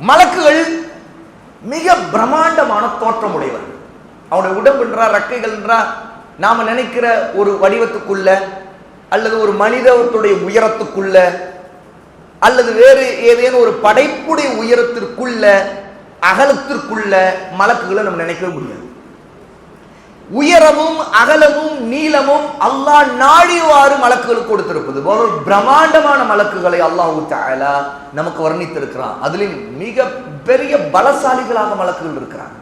மலக்குகள் மிக பிரம்மாண்டமான தோற்றம் உடையவர்கள் அவனுடைய உடம்புன்றா ரெக்கைகள்ன்றா நாம நினைக்கிற ஒரு வடிவத்துக்குள்ள அல்லது ஒரு மனிதத்துடைய உயரத்துக்குள்ள அல்லது வேறு ஏதேனும் ஒரு படைப்புடைய உயரத்திற்குள்ள அகலத்திற்குள்ள மலக்குகளை நம்ம நினைக்கவே முடியாது. உயரமும் அகலமும் நீளமும் அல்லாஹ் நாடிவாறு மலக்குகளுக்கு கொடுத்திருப்பது. போல ஒரு பிரம்மாண்டமான மலக்குகளை அல்லாஹு தஆலா நமக்கு வர்ணித்திருக்கிறான். அதிலும் மிக பெரிய பலசாலிகளாக மலக்குகள் இருக்கிறாங்க.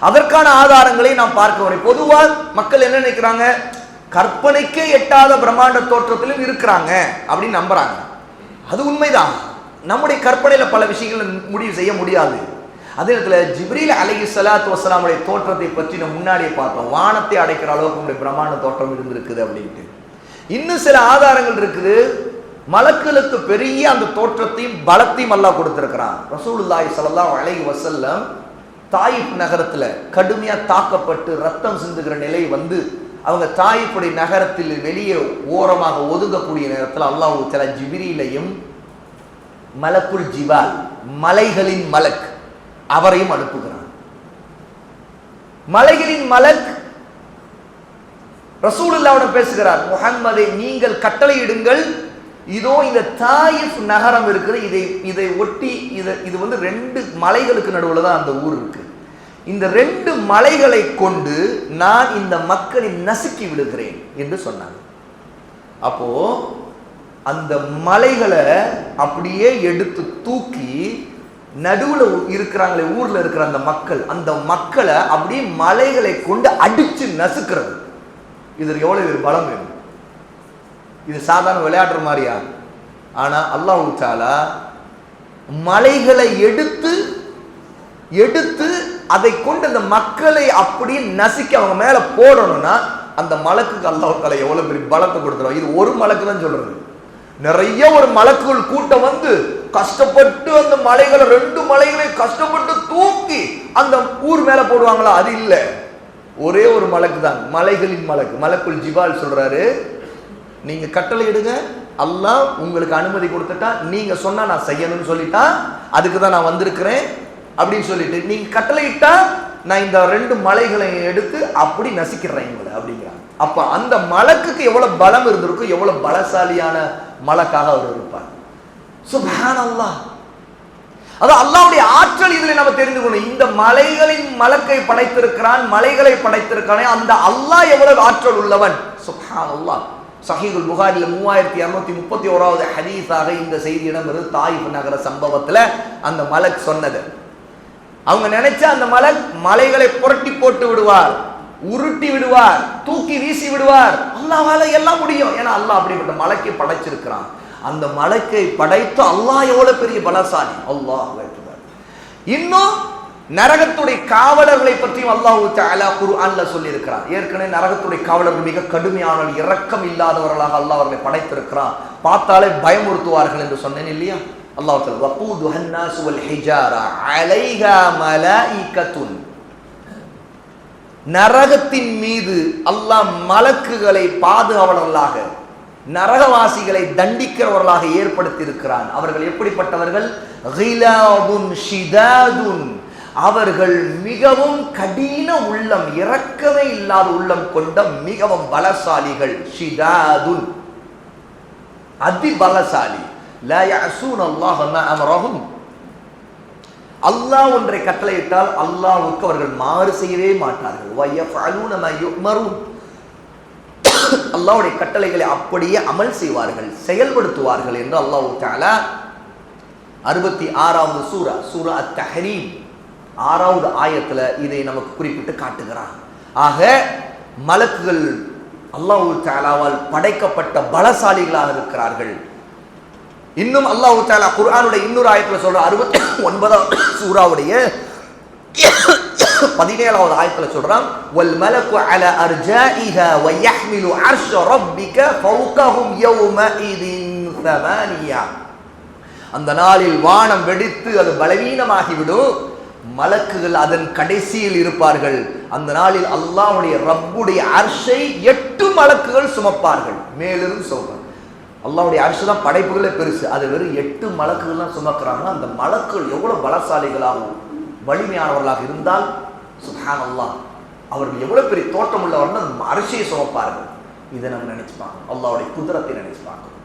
அதற்கான ஆதாரங்களை நாம் பார்க்க வரை பொதுவாக மக்கள் என்ன நினைக்கிறாங்க? கற்பனைக்கே எட்டாத பிரம்மாண்ட தோற்றத்திலும் இருக்கிறாங்க அப்படின்னு நம்புறாங்க. அது உண்மைதான். நம்முடைய கற்பனையில பல விஷயங்கள் முடிவு செய்ய முடியாது. அதே நேரத்தில் ஜிப்ரீல் அலகி சலாத்து வசலாமுடைய தோற்றத்தை பற்றி நம்ம முன்னாடியே பார்த்தோம். வானத்தை அடைக்கிற அளவுக்கு நம்முடைய பிரம்மாண்ட தோற்றம் இருந்திருக்குது அப்படின்ட்டு. இன்னும் சில ஆதாரங்கள் இருக்குது. மலக்களுக்கு பெரிய அந்த தோற்றத்தையும் பலத்தையும் அல்லா கொடுத்துருக்கிறான். ரசூலுல்லாய் ஸல்லல்லாஹு அலைஹி வசல்லம் தாயிப் நகரத்தில் கடுமையாக தாக்கப்பட்டு ரத்தம் சிந்துகிற நிலை வந்து அவங்க தாயிப்புடைய நகரத்தில் வெளியே ஓரமாக ஒதுங்கக்கூடிய நேரத்தில் அல்லாஹ் சில ஜிபிரியிலையும் மலக்குள் ஜிவால் மலைகளின் மலக் அவரையும் அனுப்புகிறான். மலைகளின் மலக் ரசூலுல்லாவுடன் பேசுகிறார் முஹம்மதை நீங்கள் கட்டளையிடுங்கள். இதோ இந்த தாயிஃப் நகரம் இருக்குது. இதை இதை ஒட்டி இதை இது வந்து ரெண்டு மலைகளுக்கு நடுவில் தான் அந்த ஊர் இருக்கு. இந்த ரெண்டு மலைகளை கொண்டு நான் இந்த மக்களை நசுக்கி விடுகிறேன் என்று சொன்னாங்க. அப்போ அந்த மலைகளை அப்படியே எடுத்து தூக்கி நடுவில் இருக்கிறாங்களே ஊரில் இருக்கிற அந்த மக்கள் அந்த மக்களை அப்படியே மலைகளை கொண்டு அடித்து நசுக்கிறது. இதற்கு எவ்வளோ ஒரு பலம் வேணும்? இது சாதாரண விளையாடுற மாதிரியா? ஆனால் அல்லாஹ் தாலா மலைகளை எடுத்து எடுத்து அதை கொண்டு அந்த மக்களை அப்படியே நசுக்கி அவங்க மேலே போடணும்னா அந்த மலக்குக்கு அல்லாஹ் தாலா எவ்வளோ பெரிய பலத்தை கொடுத்துருவோம் இது ஒரு மலக்கு தான் சொல்கிறது நிறைய ஒரு மலக்குகள் கூட்டம் வந்து கஷ்டப்பட்டு அந்த மலைகளை ரெண்டு மலைகளை கஷ்டப்பட்டு தூக்கி அந்த ஊர் மேல போடுவாங்களா? அது இல்ல. ஒரே ஒரு மலக்கு தான். மலைகளின் மலக்கு. மலக்குள் ஜிவால் சொல்றாரு. நீங்க கட்டளை இடுங்க அல்லாஹ் உங்களுக்கு அனுமதி கொடுத்துட்டா நீங்க சொன்னா நான் செய்யணும்னு சொல்லிட்டா அதுக்கு தான் நான் வந்திருக்கிறேன் அப்படின்னு சொல்லிட்டு நீங்க கட்டளை இட்டா நான் இந்த ரெண்டு மலைகளை எடுத்து அப்படி நசிக்கிறேன் உங்களை அப்படிங்கிறாங்க. அப்ப அந்த மலக்குக்கு எவ்வளவு பலம் இருந்திருக்கும் எவ்வளவு பலசாலியான மலக்காக அவர் இருப்பார். சுப்ஹானல்லாஹ். அது அல்லாவுடைய ஆற்றல் இதில் நம்ம தெரிந்து கொள்ளணும். இந்த மலைகளின் மலக்கை படைத்திருக்கிறான் மலைகளை படைத்திருக்கானே அந்த அல்லாஹ் எவ்வளவு ஆற்றல் உள்ளவன்? சுபான் அல்லாஹ் சஹீதுல் புகாரில் மூவாயிரத்தி இரநூத்தி முப்பத்தி ஓராவது ஹதீஸாக இந்த செய்தியிடம் இருந்து தாயிப் நகர சம்பவத்தில் அந்த மலக் சொன்னது. அவங்க நினைச்சா அந்த மலக் மலைகளை புரட்டி போட்டு விடுவார். உருட்டி விடுவார் தூக்கி வீசி விடுவார். அல்லாவால எல்லாம் முடியும். ஏன்னா அல்லாஹ் அப்படிப்பட்ட மலைக்கு படைச்சிருக்கிறான். அந்த மலைக்கை படைத்து அல்லாஹ் எவ்வளவு பெரிய பலசாலி? அல்லாஹ் இன்னும் நரகத்துடைய காவலர்களை பற்றியும் அல்லாஹூ அலா குர்ஆன்ல சொல்லியிருக்கிறார். ஏற்கனவே நரகத்துடைய காவலர்கள் மிக கடுமையான இரக்கம் இல்லாதவர்களாக அல்லாஹ் அவர்களை படைத்திருக்கிறான். பார்த்தாலே பயமுறுத்துவார்கள் என்று சொன்னேன் இல்லையா? அல்லாஹ் வக்கூது ஹன்னாசு வல் ஹிஜாரா அலைஹா மலாயிகத்துன். நரகத்தின் மீது அல்லாஹ் மலக்குகளை பாதுகாவலர்களாக நரகவாசிகளை தண்டிக்கிறவர்களாக ஏற்படுத்தி இருக்கிறான் அவர்கள் எப்படிப்பட்டவர்கள்? அவர்கள் மிகவும் கடின உள்ளம் இறக்கவே இல்லாத உள்ளம் கொண்ட மிகவும் பலசாலிகள். ஷிதாதுன். அதி பலசாலி. லா அல்லாஹ் மா அல்லாஹ் ஒன்றை கட்டளையிட்டால் அல்லாஹுக்கு அவர்கள் மாறு செய்யவே மாட்டார்கள். அல்லாவுடைய அல்லாஹ்வுடைய கட்டளைகளை அப்படியே அமல் செய்வார்கள் செயல்படுத்துவார்கள் என்று அல்லாஹு தாலா அறுபத்தி ஆறாவது சூரா சூரா தஹரீம் ஆறாவது ஆயத்துல இதை நமக்கு குறிப்பிட்டு காட்டுகிறார் ஆக மலக்குகள் அல்லாஹ் தாலாவால் படைக்கப்பட்ட பலசாலிகளாக இருக்கிறார்கள். இன்னும் அல்லாஹு தாலா குர்ஆனுடைய இன்னொரு ஆயத்தில் சொல்கிற அறுபத்தி ஒன்பதாவது சூராவுடைய பதினேழாவது ஆயத்தில் சொல்கிறான் வல் மலக்கு அல அர்ஜாஇஹா வயஹ்மிலு அர்ஷ ரப்பிக ஃபௌகஹும் யௌமஇதின் சமானியா அந்த நாளில் வானம் வெடித்து அது பலவீனமாகிவிடும். மலக்குகள் அதன் கடைசியில் இருப்பார்கள். அந்த நாளில் அல்லாஹுடைய ரப்புடைய அர்ஷை எட்டு மலக்குகள் சுமப்பார்கள். மேலிருந்து சொல்றாங்க அல்லாவுடைய அரிசி தான் படைப்புகளே பெருசு. அது வெறும் எட்டு மலக்குகள்லாம் சுமக்கிறாங்கன்னா அந்த மலக்குகள் எவ்வளோ பலசாலிகளாகவும் வலிமையானவர்களாக இருந்தால் சுஹான் அல்லாஹ் அவர்கள் எவ்வளோ பெரிய தோட்டம் உள்ளவர்கள் அந்த அரிசியை சுமப்பார்கள். இதை நம்ம நினச்சிப்பாங்க. அல்லாவுடைய குதிரத்தை நினச்சி பார்க்கணும்